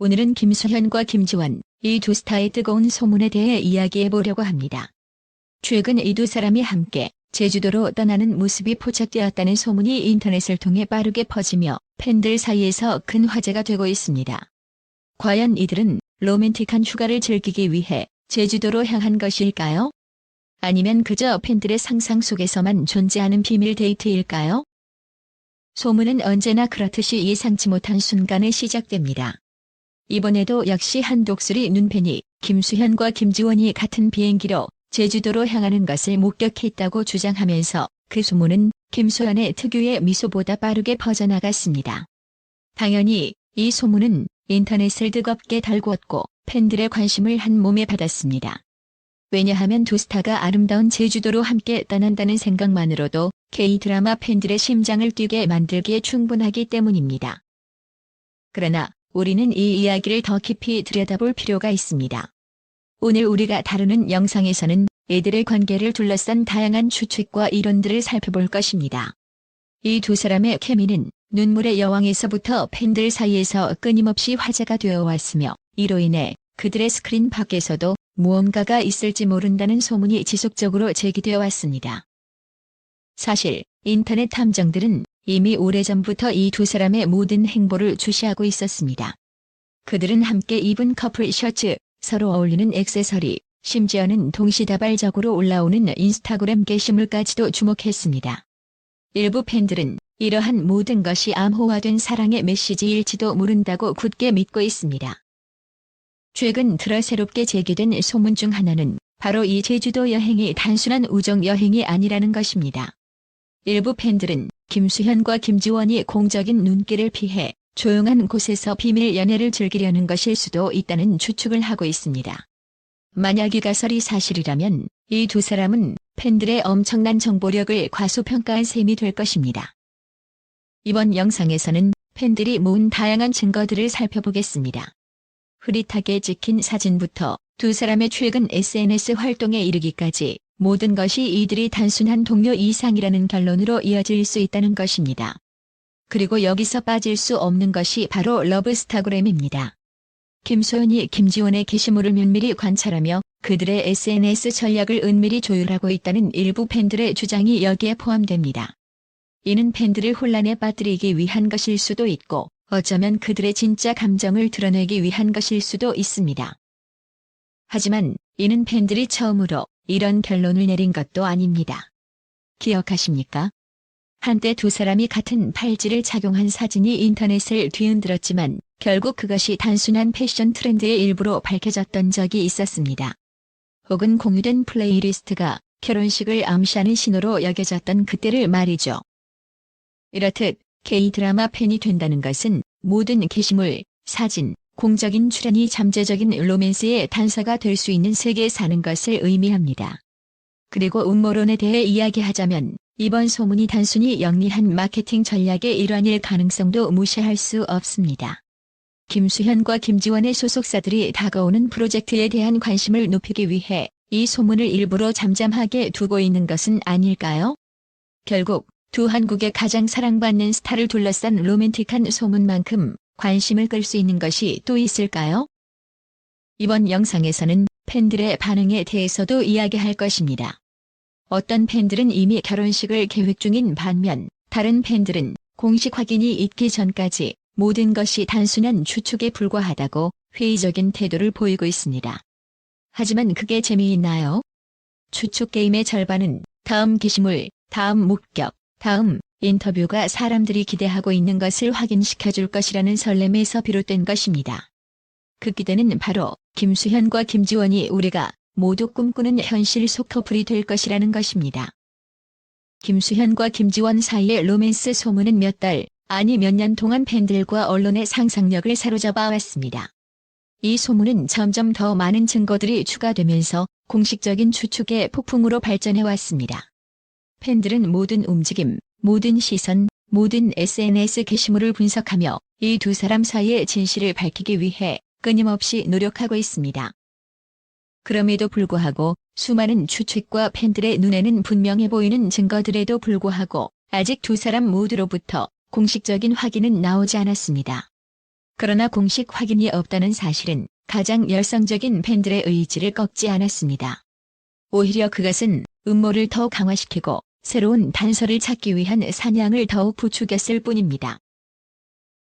오늘은 김수현과 김지원, 이 두 스타의 뜨거운 소문에 대해 이야기해 보려고 합니다. 최근 이 두 사람이 함께 제주도로 떠나는 모습이 포착되었다는 소문이 인터넷을 통해 빠르게 퍼지며 팬들 사이에서 큰 화제가 되고 있습니다. 과연 이들은 로맨틱한 휴가를 즐기기 위해 제주도로 향한 것일까요? 아니면 그저 팬들의 상상 속에서만 존재하는 비밀 데이트일까요? 소문은 언제나 그렇듯이 예상치 못한 순간에 시작됩니다. 이번에도 역시 한 독수리 눈팬이 김수현과 김지원이 같은 비행기로 제주도로 향하는 것을 목격했다고 주장하면서 그 소문은 김수현의 특유의 미소보다 빠르게 퍼져나갔습니다. 당연히 이 소문은 인터넷을 뜨겁게 달구었고 팬들의 관심을 한 몸에 받았습니다. 왜냐하면 두 스타가 아름다운 제주도로 함께 떠난다는 생각만으로도 K-드라마 팬들의 심장을 뛰게 만들기에 충분하기 때문입니다. 그러나 우리는 이 이야기를 더 깊이 들여다볼 필요가 있습니다. 오늘 우리가 다루는 영상에서는 이들의 관계를 둘러싼 다양한 추측과 이론들을 살펴볼 것입니다. 이 두 사람의 케미는 눈물의 여왕에서부터 팬들 사이에서 끊임없이 화제가 되어 왔으며 이로 인해 그들의 스크린 밖에서도 무언가가 있을지 모른다는 소문이 지속적으로 제기되어 왔습니다. 사실 인터넷 탐정들은 이미 오래전부터 이 두 사람의 모든 행보를 주시하고 있었습니다. 그들은 함께 입은 커플 셔츠, 서로 어울리는 액세서리, 심지어는 동시다발적으로 올라오는 인스타그램 게시물까지도 주목했습니다. 일부 팬들은 이러한 모든 것이 암호화된 사랑의 메시지일지도 모른다고 굳게 믿고 있습니다. 최근 들어 새롭게 제기된 소문 중 하나는 바로 이 제주도 여행이 단순한 우정 여행이 아니라는 것입니다. 일부 팬들은 김수현과 김지원이 공적인 눈길을 피해 조용한 곳에서 비밀 연애를 즐기려는 것일 수도 있다는 추측을 하고 있습니다. 만약 이 가설이 사실이라면 이 두 사람은 팬들의 엄청난 정보력을 과소평가한 셈이 될 것입니다. 이번 영상에서는 팬들이 모은 다양한 증거들을 살펴보겠습니다. 흐릿하게 찍힌 사진부터 두 사람의 최근 SNS 활동에 이르기까지 모든 것이 이들이 단순한 동료 이상이라는 결론으로 이어질 수 있다는 것입니다. 그리고 여기서 빠질 수 없는 것이 바로 러브스타그램입니다. 김소연이 김지원의 게시물을 면밀히 관찰하며 그들의 SNS 전략을 은밀히 조율하고 있다는 일부 팬들의 주장이 여기에 포함됩니다. 이는 팬들을 혼란에 빠뜨리기 위한 것일 수도 있고 어쩌면 그들의 진짜 감정을 드러내기 위한 것일 수도 있습니다. 하지만 이는 팬들이 처음으로 이런 결론을 내린 것도 아닙니다. 기억하십니까? 한때 두 사람이 같은 팔찌를 착용한 사진이 인터넷을 뒤흔들었지만 결국 그것이 단순한 패션 트렌드의 일부로 밝혀졌던 적이 있었습니다. 혹은 공유된 플레이리스트가 결혼식을 암시하는 신호로 여겨졌던 그때를 말이죠. 이렇듯 K-드라마 팬이 된다는 것은 모든 게시물, 사진, 공적인 출연이 잠재적인 로맨스의 단서가 될 수 있는 세계에 사는 것을 의미합니다. 그리고 음모론에 대해 이야기하자면 이번 소문이 단순히 영리한 마케팅 전략의 일환일 가능성도 무시할 수 없습니다. 김수현과 김지원의 소속사들이 다가오는 프로젝트에 대한 관심을 높이기 위해 이 소문을 일부러 잠잠하게 두고 있는 것은 아닐까요? 결국 두 한국의 가장 사랑받는 스타를 둘러싼 로맨틱한 소문만큼 관심을 끌 수 있는 것이 또 있을까요? 이번 영상에서는 팬들의 반응에 대해서도 이야기할 것입니다. 어떤 팬들은 이미 결혼식을 계획 중인 반면 다른 팬들은 공식 확인이 있기 전까지 모든 것이 단순한 추측에 불과하다고 회의적인 태도를 보이고 있습니다. 하지만 그게 재미있나요? 추측 게임의 절반은 다음 게시물, 다음 목격, 다음 인터뷰가 사람들이 기대하고 있는 것을 확인시켜 줄 것이라는 설렘에서 비롯된 것입니다. 그 기대는 바로 김수현과 김지원이 우리가 모두 꿈꾸는 현실 속 커플이 될 것이라는 것입니다. 김수현과 김지원 사이의 로맨스 소문은 몇 달, 아니 몇 년 동안 팬들과 언론의 상상력을 사로잡아 왔습니다. 이 소문은 점점 더 많은 증거들이 추가되면서 공식적인 추측의 폭풍으로 발전해 왔습니다. 팬들은 모든 움직임, 모든 시선, 모든 SNS 게시물을 분석하며 이 두 사람 사이의 진실을 밝히기 위해 끊임없이 노력하고 있습니다. 그럼에도 불구하고 수많은 추측과 팬들의 눈에는 분명해 보이는 증거들에도 불구하고 아직 두 사람 모두로부터 공식적인 확인은 나오지 않았습니다. 그러나 공식 확인이 없다는 사실은 가장 열성적인 팬들의 의지를 꺾지 않았습니다. 오히려 그것은 음모를 더욱 강화시키고 새로운 단서를 찾기 위한 사냥을 더욱 부추겼을 뿐입니다.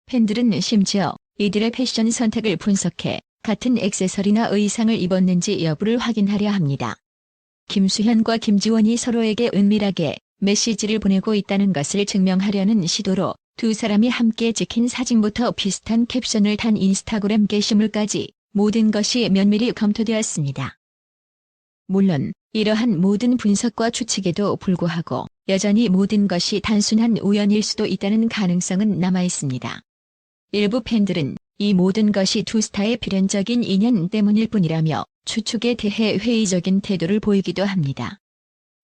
팬들은 심지어 이들의 패션 선택을 분석해 같은 액세서리나 의상을 입었는지 여부를 확인하려 합니다. 김수현과 김지원이 서로에게 은밀하게 메시지를 보내고 있다는 것을 증명하려는 시도로 두 사람이 함께 찍힌 사진부터 비슷한 캡션을 단 인스타그램 게시물까지 모든 것이 면밀히 검토되었습니다. 물론 이러한 모든 분석과 추측에도 불구하고 여전히 모든 것이 단순한 우연일 수도 있다는 가능성은 남아 있습니다. 일부 팬들은 이 모든 것이 두 스타의 필연적인 인연 때문일 뿐이라며 추측에 대해 회의적인 태도를 보이기도 합니다.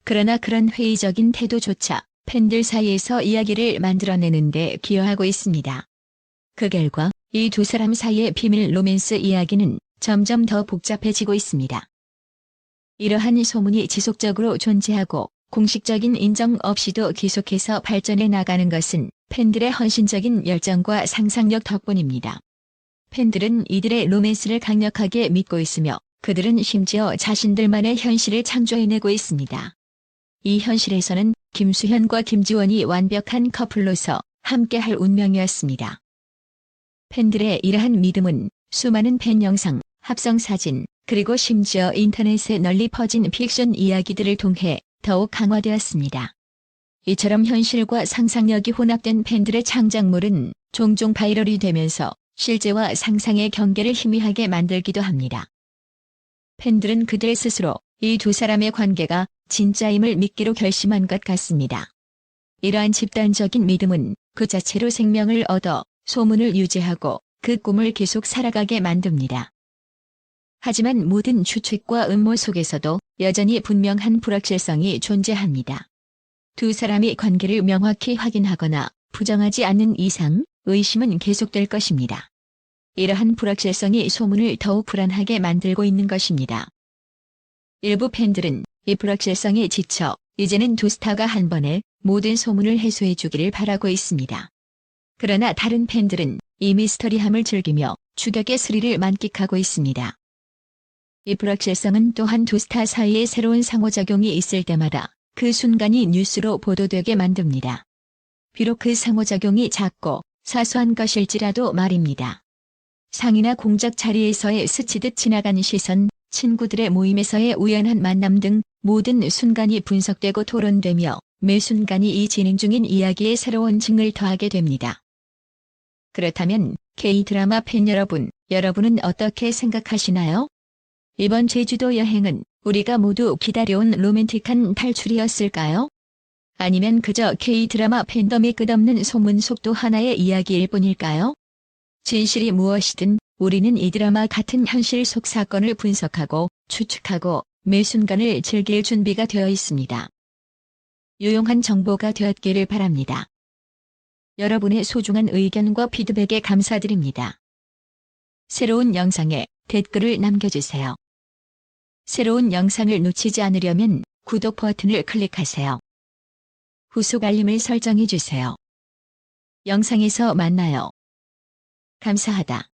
그러나 그런 회의적인 태도조차 팬들 사이에서 이야기를 만들어내는데 기여하고 있습니다. 그 결과 이 두 사람 사이의 비밀 로맨스 이야기는 점점 더 복잡해지고 있습니다. 이러한 소문이 지속적으로 존재하고 공식적인 인정 없이도 계속해서 발전해 나가는 것은 팬들의 헌신적인 열정과 상상력 덕분입니다. 팬들은 이들의 로맨스를 강력하게 믿고 있으며 그들은 심지어 자신들만의 현실을 창조해내고 있습니다. 이 현실에서는 김수현과 김지원이 완벽한 커플로서 함께할 운명이었습니다. 팬들의 이러한 믿음은 수많은 팬 영상, 합성 사진, 그리고 심지어 인터넷에 널리 퍼진 픽션 이야기들을 통해 더욱 강화되었습니다. 이처럼 현실과 상상력이 혼합된 팬들의 창작물은 종종 바이럴이 되면서 실제와 상상의 경계를 희미하게 만들기도 합니다. 팬들은 그들 스스로 이 두 사람의 관계가 진짜임을 믿기로 결심한 것 같습니다. 이러한 집단적인 믿음은 그 자체로 생명을 얻어 소문을 유지하고 그 꿈을 계속 살아가게 만듭니다. 하지만 모든 추측과 음모 속에서도 여전히 분명한 불확실성이 존재합니다. 두 사람이 관계를 명확히 확인하거나 부정하지 않는 이상 의심은 계속될 것입니다. 이러한 불확실성이 소문을 더욱 불안하게 만들고 있는 것입니다. 일부 팬들은 이 불확실성에 지쳐 이제는 두 스타가 한 번에 모든 소문을 해소해 주기를 바라고 있습니다. 그러나 다른 팬들은 이 미스터리함을 즐기며 추격의 스릴을 만끽하고 있습니다. 이 불확실성은 또한 두 스타 사이에 새로운 상호작용이 있을 때마다 그 순간이 뉴스로 보도되게 만듭니다. 비록 그 상호작용이 작고 사소한 것일지라도 말입니다. 상이나 공작 자리에서의 스치듯 지나간 시선, 친구들의 모임에서의 우연한 만남 등 모든 순간이 분석되고 토론되며 매 순간이 이 진행 중인 이야기에 새로운 층을 더하게 됩니다. 그렇다면 K-드라마 팬 여러분, 여러분은 어떻게 생각하시나요? 이번 제주도 여행은 우리가 모두 기다려온 로맨틱한 탈출이었을까요? 아니면 그저 K-드라마 팬덤의 끝없는 소문 속도 하나의 이야기일 뿐일까요? 진실이 무엇이든 우리는 이 드라마 같은 현실 속 사건을 분석하고 추측하고 매 순간을 즐길 준비가 되어 있습니다. 유용한 정보가 되었기를 바랍니다. 여러분의 소중한 의견과 피드백에 감사드립니다. 새로운 영상에 댓글을 남겨주세요. 새로운 영상을 놓치지 않으려면 구독 버튼을 클릭하세요. 후속 알림을 설정해 주세요. 영상에서 만나요. 감사하다.